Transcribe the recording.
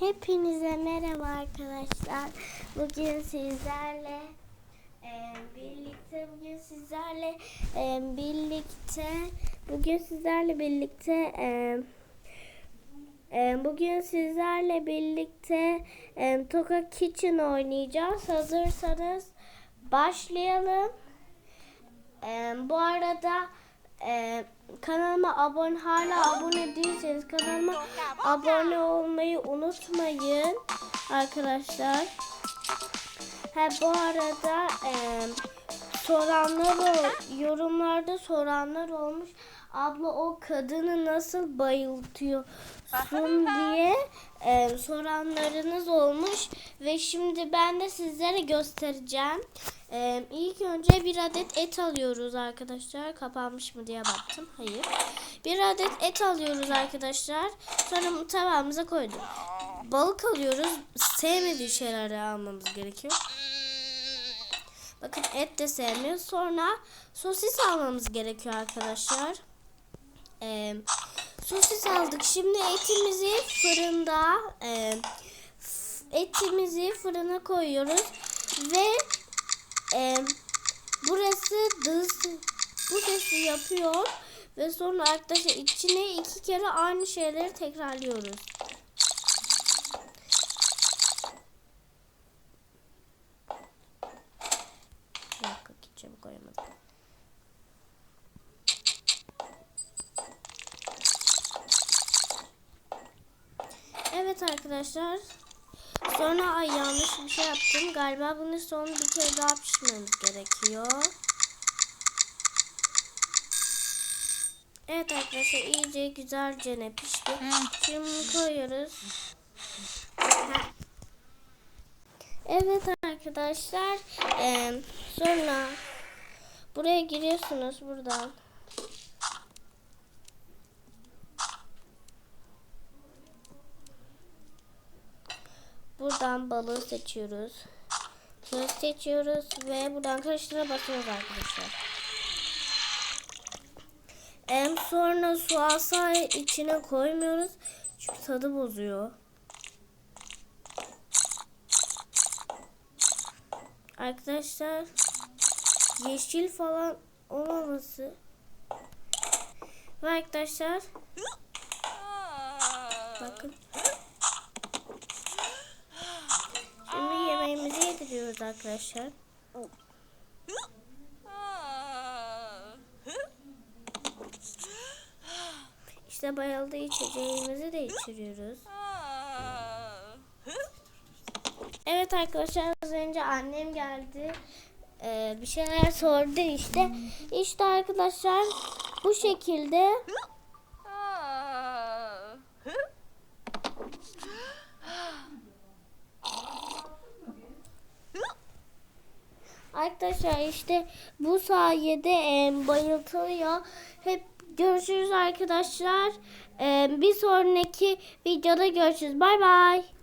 Hepinize merhaba arkadaşlar. Bugün sizlerle e, birlikte bugün sizlerle e, birlikte bugün sizlerle birlikte e, e, bugün sizlerle birlikte e, Toka Kitchen oynayacağız. Hazırsanız başlayalım. E, bu arada e, kanalıma abone hala abone değilseniz kanalıma abone olmayı unutmayın arkadaşlar. Ha bu arada e, soranlar o yorumlarda soranlar olmuş. Abla o kadını nasıl bayıltıyorsun diye e, soranlarınız olmuş ve şimdi ben de sizlere göstereceğim. E, ilk önce bir adet et alıyoruz arkadaşlar. Kapanmış mı diye baktım. Hayır. Bir adet et alıyoruz arkadaşlar. Sonra tavamıza koyduk. Balık alıyoruz. Sevmediği şeyleri almamız gerekiyor. Bakın et de sevmiyor. Sonra sosis almamız gerekiyor arkadaşlar. Ee, sosis aldık. Şimdi etimizi fırında e, etimizi fırına koyuyoruz ve e, burası dız bu sesi yapıyor ve sonra arkadaşlar içine iki kere aynı şeyleri tekrarlıyoruz. Koyamadım. Evet arkadaşlar. Sonra ay yanlış bir şey yaptım. Galiba bunu son bir kere daha pişirmemiz gerekiyor. Evet arkadaşlar iyice güzelce ne pişti. Şimdi koyuyoruz. Evet arkadaşlar. sonra buraya giriyorsunuz buradan. Buradan balığı seçiyoruz. Bunu seçiyoruz ve buradan karıştıra basıyoruz arkadaşlar. En sonra su asa içine koymuyoruz. Çünkü tadı bozuyor. Arkadaşlar yeşil falan olmaması. Ve arkadaşlar bakın. Şimdi yemeğimizi yediriyoruz arkadaşlar. İşte bayıldığı içeceğimizi de içiriyoruz. Evet arkadaşlar az önce annem geldi. Ee, bir şeyler sordu işte. İşte arkadaşlar bu şekilde Arkadaşlar işte bu sayede e, bayıltılıyor. Hep görüşürüz arkadaşlar. E, bir sonraki videoda görüşürüz. Bay bay.